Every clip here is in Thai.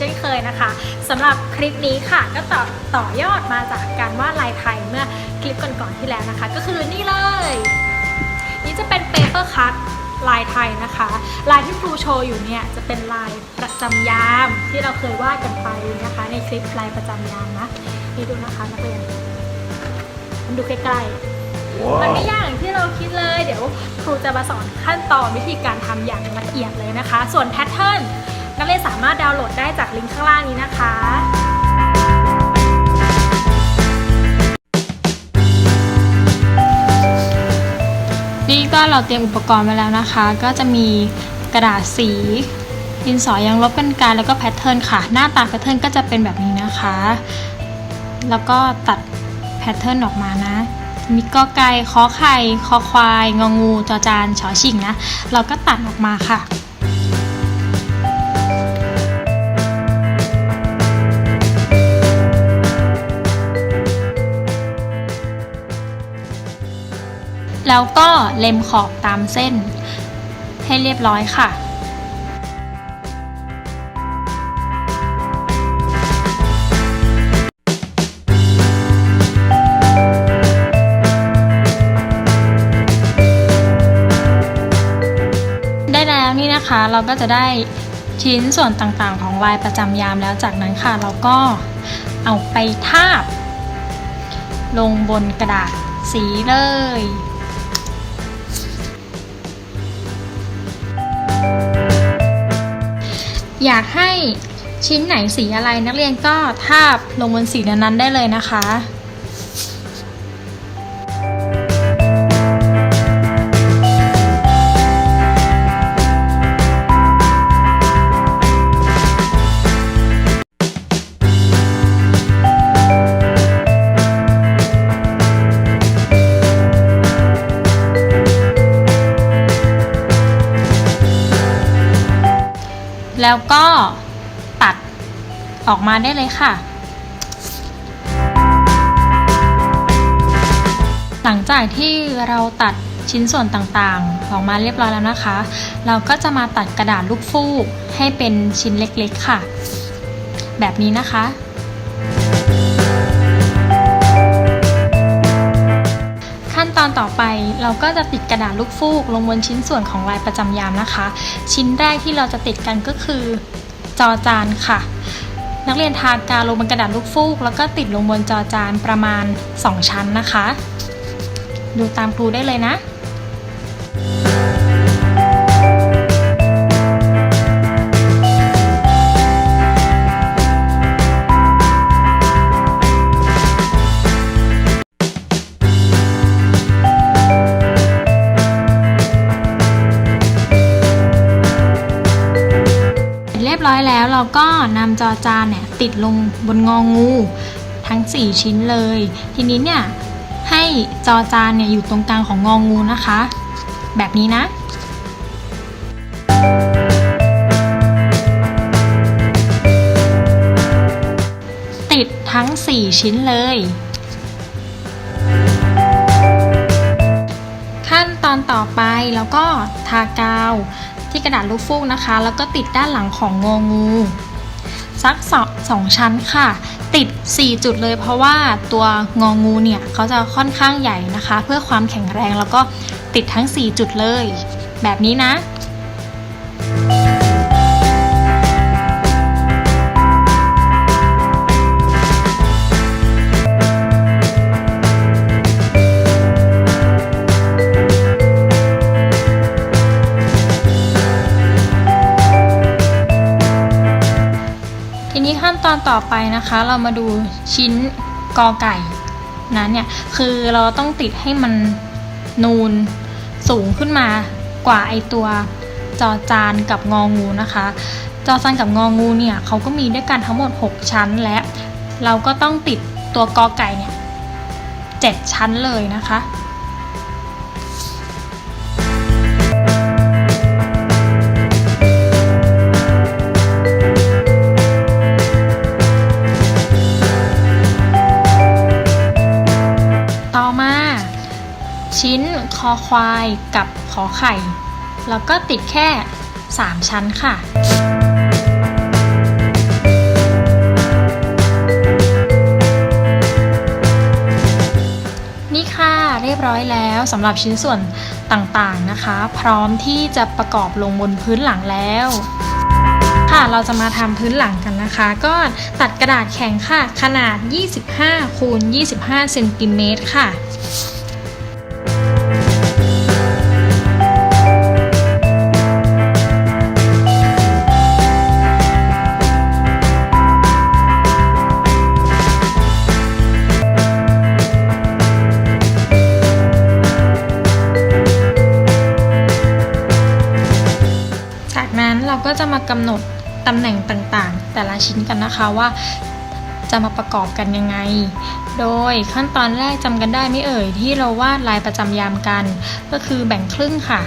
เช่นเคยนะคะสำหรับคลิปนี้ค่ะก็ต่อต่อยอดมาจากการวาดลายไทยเมื่อคลิปก่อนๆที่แล้วนะคะ ก็คือนี่เลย นี่จะเป็นเปเปอร์คัตลายไทยนะคะ ลายที่ครูโชว์อยู่เนี่ยจะเป็นลายประจำยามที่เราเคยวาดกันไปนะคะ ในคลิปลายประจำยามนะนี่ดูนะคะนักเรียนมันดูใกล้ๆมันไม่ยากอย่างที่เราคิดเลย เดี๋ยวครูจะมาสอนขั้นตอนวิธีการทำอย่างละเอียดเลยนะคะ ส่วนแพทเทิร์น นักเรียนสามารถดาวน์โหลดได้จากลิงก์ข้างล่างนี้นะคะนี่ก็เราเตรียมอุปกรณ์ไว้แล้วนะคะ ก็จะมีกระดาษสีดินสอยังลบกันไกรแล้วก็แพทเทิร์นค่ะ หน้าตาแพทเทิร์นก็จะเป็นแบบนี้นะคะ แล้วก็ตัดแพทเทิร์นออกมานะมีกอไก่ขอไข่คอควาย งองูจอจานชอชิงนะ เราก็ตัดออกมาค่ะ แล้วก็เล็มขอบตามเส้น ให้เรียบร้อยค่ะได้แล้วนี่นะคะเราก็จะได้ชิ้นส่วนต่างๆ ของลายประจำยามแล้วจากนั้นค่ะ เราก็เอาไปทาบ ลงบนกระดาษสีเลย อยากให้ชิ้นไหนสีอะไรนักเรียนก็ทาบลงบนสีนั้นๆได้เลยนะคะ แล้วก็ตัดออกมาได้เลยค่ะ หลังจากที่เราตัดชิ้นส่วนต่างๆ ออกมาเรียบร้อยแล้วนะคะ เราก็จะมาตัดกระดาษลูกฟูกให้เป็นชิ้นเล็กๆค่ะ แบบนี้นะคะ ตอนต่อไปเราก็จะติดกระดาษลูกฟูกลงบนชิ้นส่วนของลายประจำยามนะคะ ชิ้นแรกที่เราจะติดกันก็คือจอจานค่ะ นักเรียนทากาวลงบนกระดาษลูกฟูก แล้วก็ติดลงบนจอจานประมาณ 2 ชั้นนะคะ ดูตามครูได้เลยนะ อยแล้วเราก็นำจอจานเนี่ยติดลงบนงองู ทั้ง 4 ชิ้นเลย ทีนี้เนี่ยให้จอจานเนี่ยอยู่ตรงกลางของงองูนะคะ แบบนี้นะติดทั้ง 4 ชิ้นเลย ขั้นตอนต่อไปแล้วก็ทากาว ที่กระดาษลูกฟูกนะคะ แล้วก็ติดด้านหลังของงองูสักสองสองชั้นค่ะ ติด 4 จุดเลยเพราะว่าตัวงองูเนี่ยเขาจะค่อนข้างใหญ่นะคะ เพื่อความแข็งแรงแล้วก็ติดทั้ง 4 จุดเลย แบบนี้นะ นะคะ เรามาดูชิ้นกอไก่นะเนี่ย คือเราต้องติดให้มันนูนสูงขึ้นมากว่าไอตัวจอจานกับงองูนะคะ จอจานกับงองูเนี่ยเขาก็มีด้วยกันทั้งหมด 6 ชั้นและ เราก็ต้องติดตัวกอไก่เนี่ย 7 ชั้นเลยนะคะ คอควายกับขอไข่ แล้วก็ติดแค่ 3 ชั้นค่ะนี่ค่ะเรียบร้อยแล้วสำหรับชิ้นส่วนต่างๆนะคะ พร้อมที่จะประกอบลงบนพื้นหลังแล้ว ค่ะเราจะมาทำพื้นหลังกันนะคะ ก็ตัดกระดาษแข็งค่ะ ขนาด 25คูณ25เซนติเมตรค่ะ ก็จะมากำหนดตำแหน่งต่างๆ แต่ละชิ้นกันนะคะว่าจะมาประกอบกันยังไง โดยขั้นตอนแรกจำกันได้ไม่เอ่ยที่เราวาดลายประจำยามกัน ก็คือแบ่งครึ่งค่ะ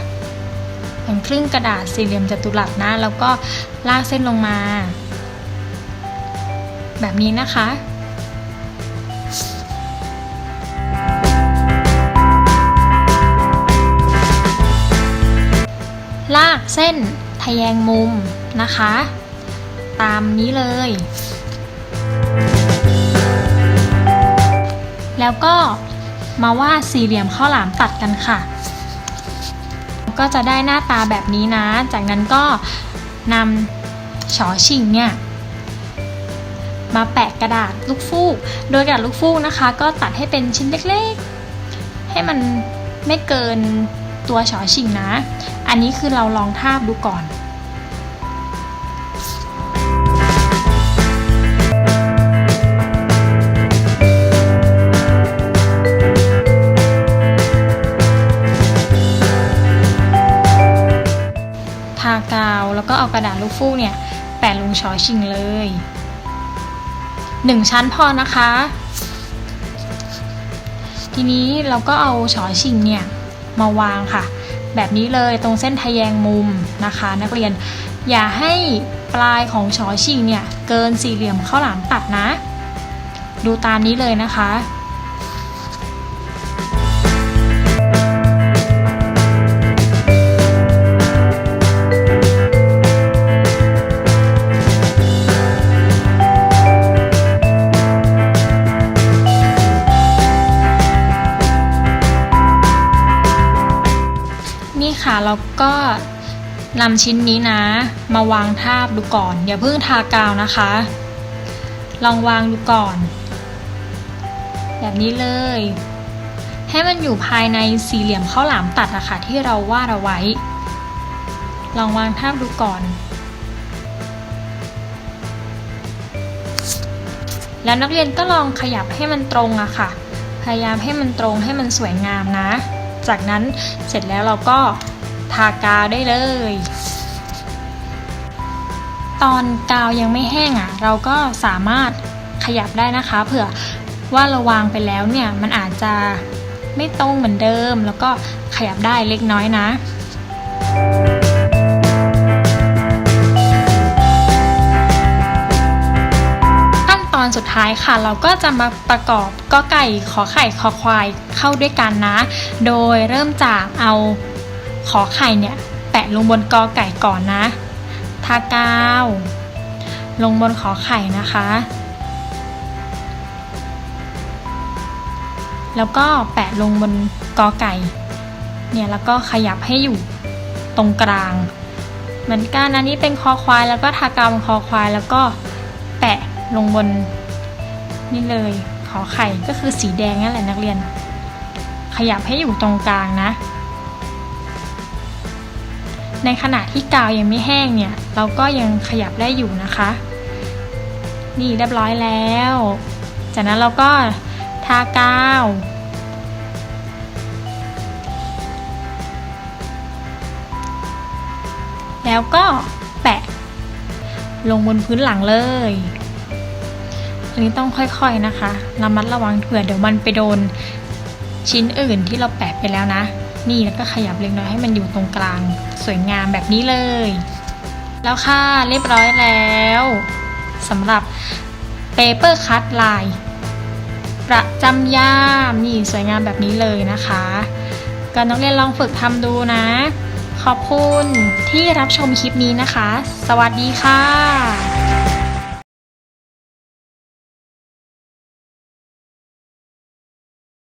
แบ่งครึ่งกระดาษสี่เหลี่ยมจัตุรัสนะ แล้วก็ลากเส้นลงมา แบบนี้นะคะลากเส้น ทแยงมุมนะคะ ตามนี้เลย แล้วก็มาวาดสี่เหลี่ยมข้าวหลามตัดกันค่ะ ก็จะได้หน้าตาแบบนี้นะ จากนั้นก็นำฉอชิงเนี่ยมาแปะกระดาษลูกฟูก โดยกระดาษลูกฟูกนะคะ ก็ตัดให้เป็นชิ้นเล็กๆ ให้มันไม่เกิน ตัวฉอชิงนะ อันนี้คือเราลองทาบดูก่อนทากาวแล้วก็เอากระดาษลูกฟูกเนี่ยแปะลงชอชิงเลยหนึ่งชั้นพอนะคะ ทีนี้เราก็เอาชอชิงเนี่ย มาวางค่ะ แบบนี้เลยตรงเส้นทะแยงมุมนะคะ นักเรียนอย่าให้ปลายของชอชิงเนี่ยเกินสี่เหลี่ยมข้าวหลามตัดนะ ดูตามนี้เลยนะคะ นี่ค่ะเราก็นำชิ้นนี้นะ มาวางทาบดูก่อน อย่าเพิ่งทากาวนะคะ ลองวางดูก่อน แบบนี้เลย ให้มันอยู่ภายในสี่เหลี่ยมข้าวหลามตัดอะค่ะที่เราวาดเอาไว้ ลองวางทาบดูก่อน แล้วนักเรียนก็ลองขยับให้มันตรงอะค่ะ พยายามให้มันตรงให้มันสวยงามนะ จากนั้นเสร็จแล้วเราก็ ทากาวได้เลย ตอนกาวยังไม่แห้งอะ เราก็สามารถขยับได้นะคะ เผื่อว่าเราวางไปแล้วเนี่ย มันอาจจะไม่ตรงเหมือนเดิม แล้วก็ขยับได้เล็กน้อยนะขั้นตอนสุดท้ายค่ะเราก็จะมาประกอบกอไก่ขอไข่คอควายเข้าด้วยกันนะ โดยเริ่มจากเอา ขอไข่เนี่ยแปะลงบนกอไก่ก่อนนะทากาวลงบนขอไข่นะคะ แล้วก็แปะลงบนกอไก่ เนี่ยแล้วก็ขยับให้อยู่ตรงกลาง เหมือนกันอันนี้เป็นคอควายแล้วก็ทากาวบนคอควายแล้วก็แปะลงบนนี่เลย ขอไข่ก็คือสีแดงนั่นแหละนักเรียน ขยับให้อยู่ตรงกลางนะ ในขณะที่กาวยังไม่แห้งเนี่ย เราก็ยังขยับได้อยู่นะคะ นี่เรียบร้อยแล้ว จากนั้นเราก็ทากาว แล้วก็แปะ ลงบนพื้นหลังเลยอันนี้ต้องค่อยๆนะคะ ระมัดระวังเผื่อเดี๋ยวมันไปโดนชิ้นอื่นที่เราแปะไปแล้วนะ นี่แล้วก็ขยับเล็กน้อยให้มันอยู่ตรงกลางสวยงามแบบนี้เลย แล้วค่ะเรียบร้อยแล้วสำหรับเปเปอร์คัตลายประจำยามนี่สวยงามแบบนี้เลยนะคะก็นักเรียนลองฝึกทำดูนะ ขอบคุณที่รับชมคลิปนี้นะคะ สวัสดีค่ะ